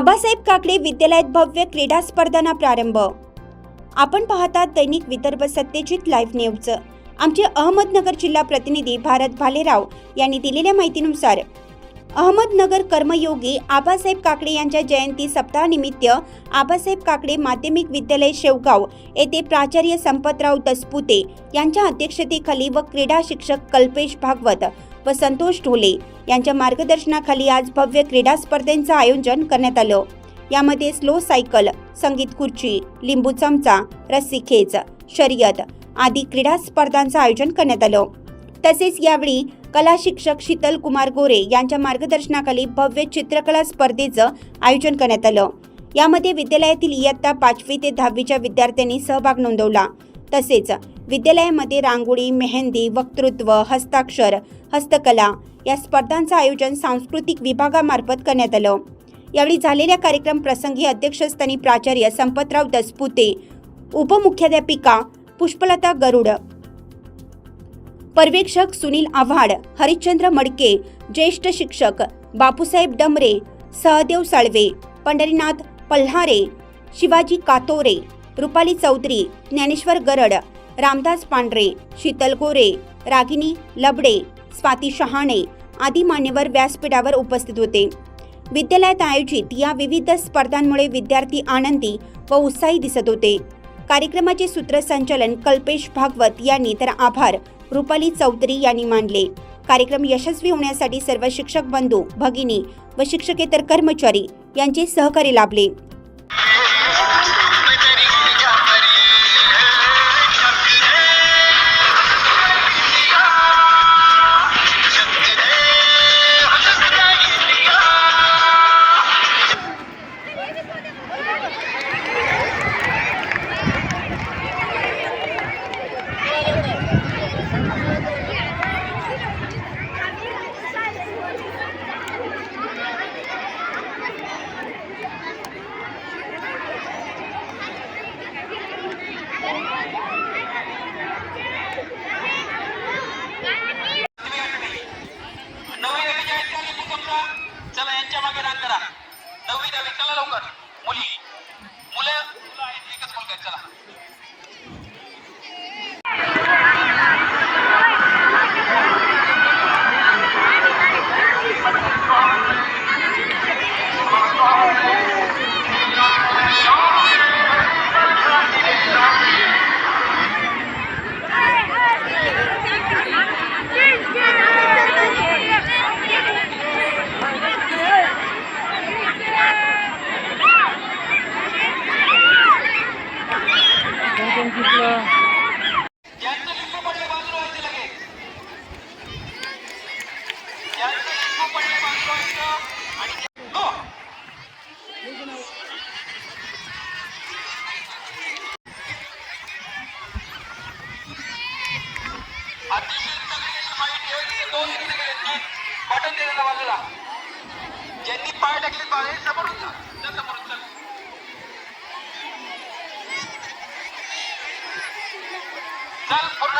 आबासाहेब काकडे विद्यालयात भव्य क्रीडा स्पर्धांना प्रारंभ. आपण पाहता दैनिक विदर्भ सत्यजित लाईव्ह न्यूज. आमचे अहमदनगर जिल्हा प्रतिनिधी भारत भालेराव यांनी दिलेल्या माहितीनुसार अहमदनगर कर्मयोगी आबासाहेब काकडे यांच्या जयंती सप्ताहानिमित्त आबासाहेब काकडे माध्यमिक विद्यालय शेवगाव येथे प्राचार्य संपतराव दसपुते यांच्या अध्यक्षतेखाली व क्रीडा शिक्षक कल्पेश भागवत व संतोष ढोले यांच्या मार्गदर्शनाखाली आज भव्य क्रीडा स्पर्धेचं आयोजन करण्यात आलं. यामध्ये स्लो सायकल संगीत खुर्ची लिंबू चमचा रस्सी खेच शर्यत आदी क्रीडा स्पर्धांचं आयोजन करण्यात आलं. तसेच यावेळी कला शिक्षक शीतल कुमार गोरे यांच्या मार्गदर्शनाखाली भव्य चित्रकला स्पर्धेचं आयोजन करण्यात आलं. यामध्ये विद्यालयातील इयत्ता पाचवी ते दहावीच्या विद्यार्थ्यांनी सहभाग नोंदवला. तसेच विद्यालयामध्ये रांगोळी मेहंदी वक्तृत्व हस्ताक्षर हस्तकला या स्पर्धांचं आयोजन सांस्कृतिक विभागामार्फत करण्यात आलं. यावेळी झालेल्या कार्यक्रम प्रसंगी अध्यक्षस्थानी प्राचार्य संपतराव दसपुते उपमुख्याध्यापिका पुष्पलता गरुड पर्यवेक्षक सुनील आव्हाड हरिश्चंद्र मडके ज्येष्ठ शिक्षक बापूसाहेब डमरे सहदेव साळवे पंढरीनाथ पल्हारे शिवाजी कातोरे रुपाली चौधरी ज्ञानेश्वर गरड रामदास पांढरे शीतल गोरे रागिनी लबडे स्वाती शहाणे आदी मान्यवर व्यासपीठावर उपस्थित होते. विद्यालयात आयोजित या विविध स्पर्धांमुळे विद्यार्थी आनंदी व उत्साही दिसत होते. कार्यक्रमाचे सूत्रसंचालन कल्पेश भागवत यांनी तर आभार रुपाली चौधरी यांनी मानले. कार्यक्रम यशस्वी होण्यासाठी सर्व शिक्षक बंधू भगिनी व शिक्षकेतर कर्मचारी यांचे सहकार्य लाभले. अतिशय दोन गेले तीन बटन बाजूला ज्यांनी पाय टाकले बाहेर समोरून जा समोरून चल चल पूर्ण